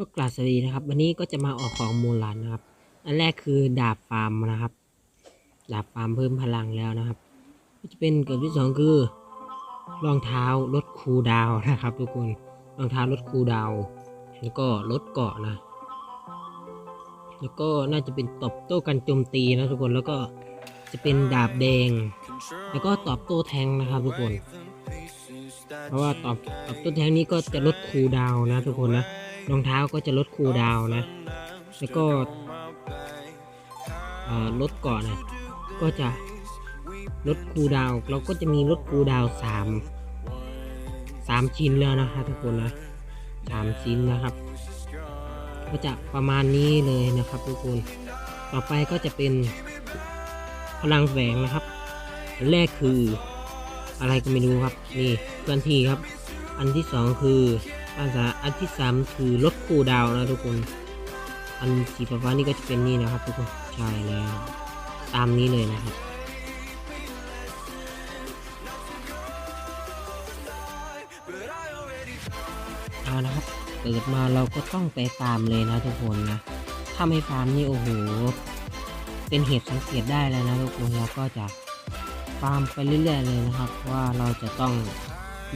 ก็กราบสวัสดีนะครับ วันนี้ก็จะมาออกของมูลันนะครับ อันแรกคือดาบฟาร์มนะครับ ดาบฟาร์มเพิ่มพลังแล้วนะครับ ก็จะเป็นเกิดที่สองคือรองเท้าลดคูดาวนะครับ ทุกคนรองเท้าลดคูดาวแล้วก็ลดเกาะนะ แล้วก็น่าจะเป็นตอบโต้กันโจมตีนะทุกคนแล้วก็จะเป็นดาบแดง แล้วก็ตอบโต้แทงนะครับ ทุกคน เพราะว่าตอบตอบโต้แทงนี้ก็จะลดคูดาวนะ ทุกคนนะ รองเท้าก็จะลดคูลดาวนะ แล้วก็ลดเกาะนะ ก็จะลดคูลดาวเราก็จะมีลดคูลดาวสามสามชิ้นแล้วนะคะทุกคนนะสามชิ้นนะครับ ก็จะประมาณนี้เลยนะครับทุกคน ต่อไปก็จะเป็นพลังแฝงนะครับอันแรกคืออะไรก็ไม่รู้ครับ นี่เคลื่อนที่ครับ อันที่สองคือ ภาษาอันที่สามคือลดคูดาวนะทุกคน อันสีฟ้านี่ก็จะเป็นนี่นะครับทุกคนใช่แล้วตามนี้เลยนะครับเอานะครับเกิดมาเราก็ต้องไปฟาร์มเลยนะทุกคนนะ ถ้าไม่ฟาร์มนี่โอ้โห เป็นเหตุสังเกตได้เลยนะทุกคนเราก็จะฟาร์มไปเรื่อยๆเลยนะครับ ว่าเราจะต้อง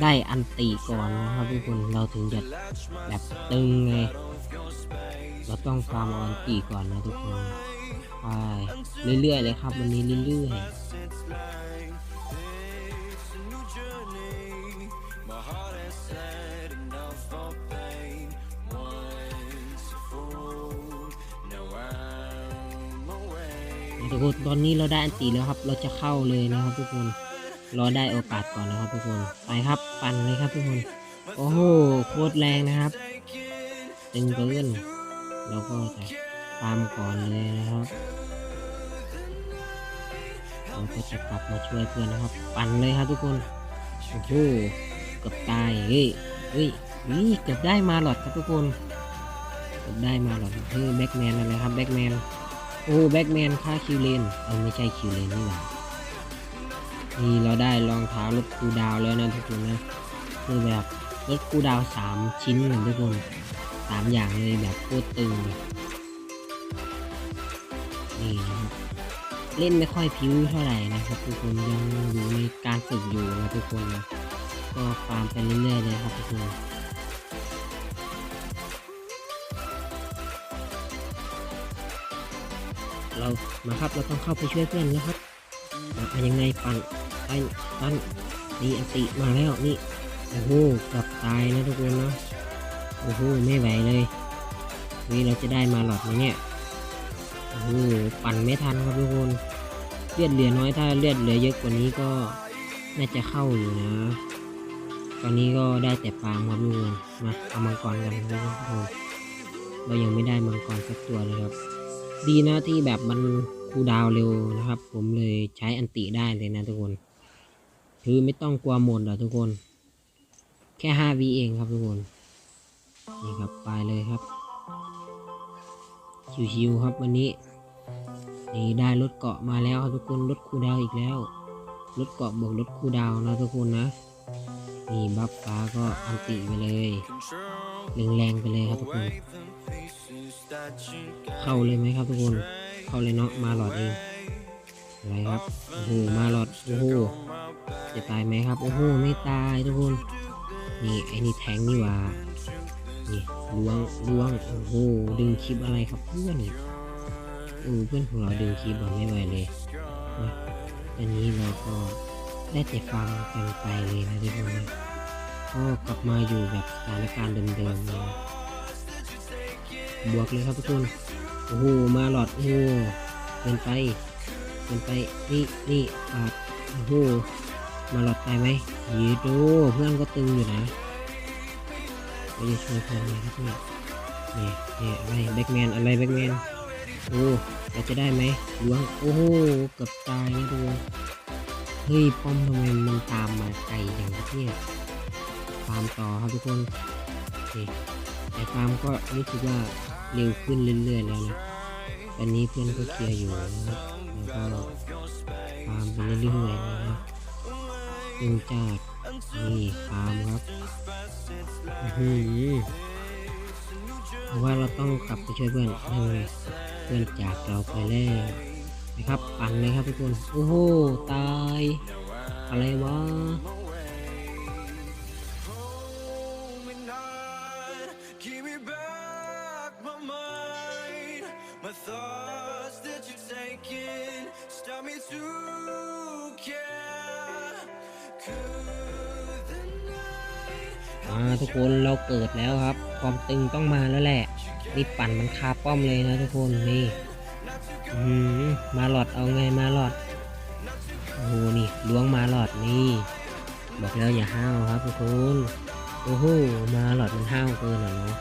ได้อันตีก่อนนะครับทุกคนเราถึงจะแบบตึงไงเราต้องฟาร์มอาอันตีก่อนนะทุกคนไปเรื่อยๆเลยครับวันนี้เรื่อยๆทุกคนตอนนี้เราได้อันตีแล้วครับ เราจะเข้าเลยนะครับทุกคน รอได้โอกาสก่อนนะครับทุกคน ไปครับ ปั่นเลยครับทุกคน โอ้โห โคตรแรงนะครับตึงเกินเราก็จะฟามก่อนเลยนะครับเราก็จะกลับมาช่วยเพื่อนนะครับ ปั่นเลยครับทุกคน โอ้โห เกือบตาย เฮ้ย เฮ้ยนี่เกือบได้มาหลอดครับทุกคน เกือบได้มาหลอดเฮ้ยแบ็กแมนอะไรครับแบ็กแมน โอ้แบ็กแมนค่าคิวเลน เออไม่ใช่คิวเลนนี่หว่า นี่เราได้รองเท้าลดคูดาวแล้วนะทุกคนนะคือแบบลดคูดาวสามชิ้นเหมือนทุกคนสามอย่างเลยแบบโคตรตึงนี่นะครับเล่นไม่ค่อยพิ้วเท่าไหร่นะครับ ทุกคนยังอยู่ในการฝึกอยู่นะทุกคนนะก็ฟาร์มไปเรื่อยๆเลยครับทุกคนเรามาครับเราต้องเข้าไปช่วยเพื่อนนะครับอะยังไงปั่น ปปั่นนี่อันติมาแล้วนี่โอ้โหกับตายนะทุกคนเนาะโอ้โหไม่ไหวเลยนี่เราจะได้มาหลอดไหมเนี่ยโอ้โหปั่นไม่ทันครับทุกคนเลือดเหลือน้อยถ้าเลือดเหลือเยอะกว่านี้ก็น่าจะเข้าอยู่นะ ตอนนี้ก็ได้แต่ปาครับทุกคนมาเอามังกรกันนะครับทุกคนเรายังไม่ได้มังกรสักตัวเลยครับ ดีนะที่แบบมันคูดาวเร็วนะครับ ผมเลยใช้อันติได้เลยนะทุกคน คือไม่ต้องกลัวหมดหรอกทุกคน แค่ห้าวิเองครับทุกคน นี่ครับไปเลยครับ ชิวๆครับวันนี้ นี่ได้รถเกาะมาแล้วครับทุกคนรถคูดาวอีกแล้วรถเกาะบวกรถคูดาวนะทุกคนนะนี่บัฟฟ้าก็อันติไปเลยแรงๆไปเลยครับทุกคน เข้าเลยไหมครับทุกคน เข้าเลยเนาะมาหลอดเอง ไรครับ โอ้โห มาหลอด โอ้โห จะตายไหมครับ โอ้โห ไม่ตายทุกคน นี่ไอ้นี่แทงนี่ว่า นี่ล้วงล้วง โอ้โห ดึงคลิปอะไรครับเพื่อนเออเพื่อนของเราดึงคลิปแบบไม่ไหวเลยนะอันนี้เราก็ได้แต่ฟังกันไปเลยนะทุกคนนะก็กลับมาอยู่แบบสถานการณ์เดิมๆเลยบวกเลยครับทุกคน โอ้โห มาหลอด โอ้เกินไป นไปนี่นี่อาดโอ้โหมาหลอดตายไหมยีโดเพื่อนก็ตึงอยู่นะเราจะช่วยเพื่อนเลยครับเนี่ยนี่นี่อะไรแบ็กแมนอะไรแบ็กแมนโอ้เราจะได้ไหมล้วงโอ้โหเกือบตายนะทุกคนเฮ้ยป้อมทำไมมันตามมาไกลอย่างนี้เนี่ยฟาร์มต่อครับทุกคนนี่แต่ฟาร์มก็รู้สึกว่าเร็วขึ้นเรื่อยๆแล้วนะตอนนี้เพื่อนก็เคลียร์อยู่นะครับ ฟาร์มไปเรื่อยๆนะครับซึ่งจากนี่ฟาร์มครับอื้อหือราะว่าเราต้องกลับไปช่วยเพื่อนเออเพื่อนจากเราไปแล้วนะครับ ปั่นเลยครับทุกคน โอ้โห ตาย อะไรวะ Could the night อ่าทุกคนเราเกิดแล้วครับ ความตึงต้องมาแล้วแหละนี่ปั่นมันคาป้อมเลยนะทุกคนนี่มมาหลอดเอาไงมาหลอดโอ้โหนี่ล้วงมาหลอดนี่บอกแล้วอย่าห้าวครับทุกคนโอ้โหมาหลอดมันห้าวเกินอะเนาะ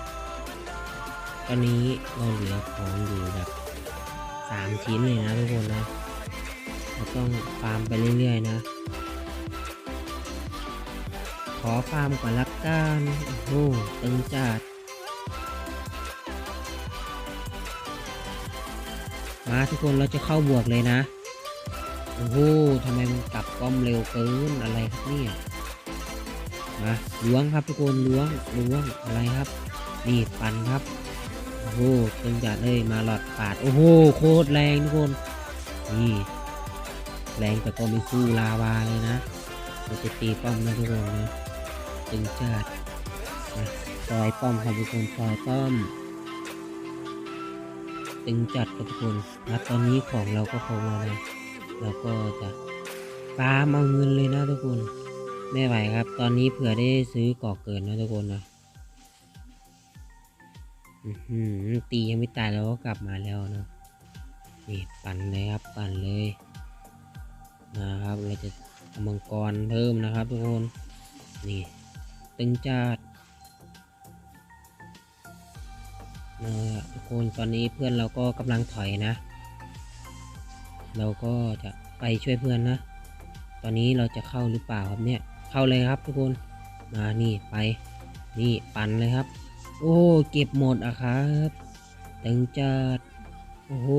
ตอนนี้เราเหลือของอยู่แบบสามชิ้นเลยนะทุกคนนะเราต้องฟาร์มไปเรื่อยๆนะ ขอฟาร์มก่อนละกันโอ้โหตึงจัด มาทุกคนเราจะเข้าบวกเลยนะ โอ้โหทำไมมันกลับป้อมเร็วเกินอะไรครับเนี่ยมาล้วงครับทุกคนล้วงล้วงอะไรครับ นี่ปันครับ โอ้โหตึงจัดเลยมาหลอดปาด โอ้โหโคตรแรงทุกคน นี่แรงแต่ก็ไม่สู้ลาวาเลยนะเราจะตีป้อมนะทุกคนนะ ตึงจัดซอยป้อมครับทุกคนซอยป้อมตึงจัดครับทุกคนนะตอนนี้ของเราก็คงแล้วนะเราก็จะฟาร์มเอาเงินเลยนะทุกคน ไม่ไหวครับ ตอนนี้เผื่อได้ซื้อก่อเกินนะทุกคนนะอื้อหือตียังไม่ตายเราก็กลับมาแล้วนะนี่ปั่นเลยครับปั่นเลยนะครับเราจะมังกรเพิ่มนะครับทุกคนนี่ ตึงจัดนะทุกคนตอนนี้เพื่อนเราก็กำลังถอยนะ เราก็จะไปช่วยเพื่อนนะ ตอนนี้เราจะเข้าหรือเปล่าครับเนี่ย เข้าเลยครับทุกคน มานี่ไป นี่ปั่นเลยครับ โอ้เก็บหมดอะครับตึงจัด โอ้โห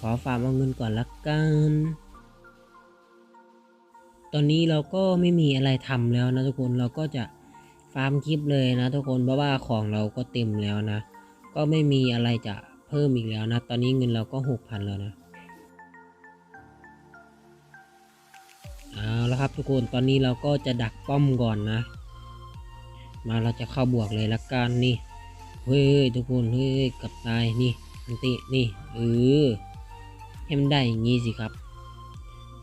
ขอฝากเอาเงินก่อนละกัน ตอนนี้เราก็ไม่มีอะไรทำแล้วนะทุกคนเราก็จะฟาร์มคลิปเลยนะทุกคนเพราะว่าของเราก็เต็มแล้วนะ ก็ไม่มีอะไรจะเพิ่มอีกแล้วนะ ตอนนี้เงินเราก็หกพันแล้วนะเอาละครับทุกคนตอนนี้เราก็จะดักป้อมก่อนนะ มาเราจะเข้าบวกเลยละกันนี่เฮ้ยทุกคนเฮ้ยกับตายนี่อันตินี่เออให้มันได้อย่างงี้สิครับ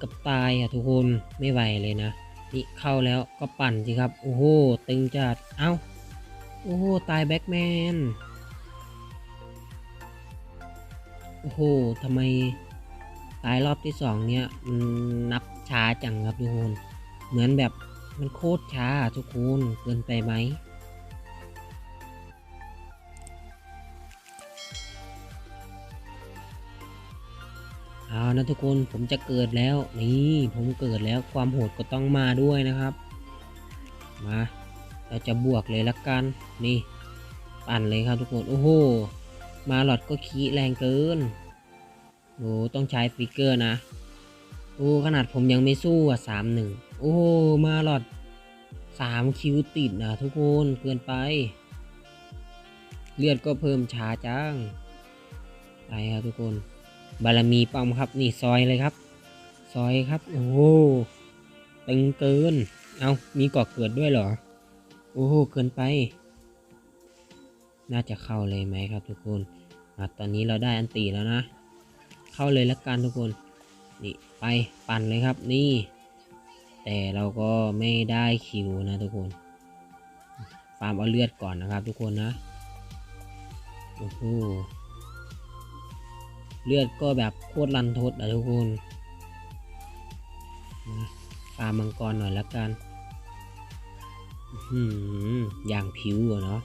กับตายอะทุกคนไม่ไหวเลยนะ นี่เข้าแล้วก็ปั่นสิครับ โอ้โห ตึงจัด เอ้า โอ้โห ตายแบ็กแมน โอ้โหทำไมตายรอบที่สองเนี่ยมันนับช้าจังครับทุกคน เหมือนแบบมันโคตรช้าทุกคนเกินไปไหม เอานะทุกคนผมจะเกิดแล้ว นี่ผมเกิดแล้วความโหดก็ต้องมาด้วยนะครับ มาเราจะบวกเลยละกัน นี่ปั่นเลยครับทุกคน โอ้โห มาหลอดก็ขี้แรงเกินโอ้ต้องใช้ฟิกเกอร์นะ โอ้ขนาดผมยังไม่สู้อะสามหนึ่งโอ้โห มาหลอดสามคิวติดนะทุกคนเกินไป เลือดก็เพิ่มช้าจังไปครับทุกคน บารมีปั๊มครับนี่ซอยเลยครับ ซอยครับ โอ้โหตึงเกิน เอามีเกาะเกิดด้วยเหรอ โอ้โหเกินไป น่าจะเข้าเลยไหมครับทุกคนอะตอนนี้เราได้อันตีแล้วนะ เข้าเลยละกันทุกคนนี่ไปปั่นเลยครับนี่ แต่เราก็ไม่ได้คิวนะทุกคนฟาร์มเอาเลือดก่อนนะครับทุกคนนะโอ้โห เลือดก็แบบโคตรรันทดอะทุกคนนะฟามมังกรหน่อยละกันอื้อหืออย่างผิวอะเนาะ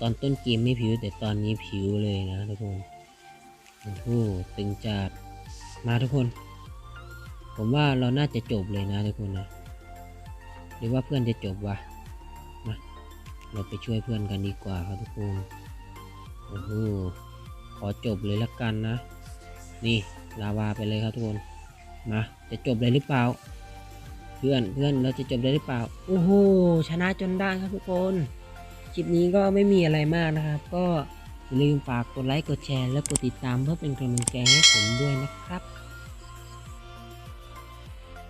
ตอนต้นเกมไม่ผิวแต่ตอนนี้ผิวเลยนะทุกคนโอ้โหตึงจัดมาทุกคน ผมว่าเราน่าจะจบเลยนะทุกคนนะ หรือว่าเพื่อนจะจบวะมาเราไปช่วยเพื่อนกันดีกว่าครับทุกคน โอ้โห ขอจบเลยละกันนะ นี่ลาวาไปเลยครับทุกคนมาจะจบเลยหรือเปล่า เพื่อนเพื่อนเราจะจบเลยหรือเปล่าโอ้โหชนะจนได้ครับทุกคนคลิปนี้ก็ไม่มีอะไรมากนะครับ ก็อย่าลืมฝากกดไลค์กดแชร์และกดติดตามเพื่อเป็นกำลังใจให้ผมด้วยนะครับ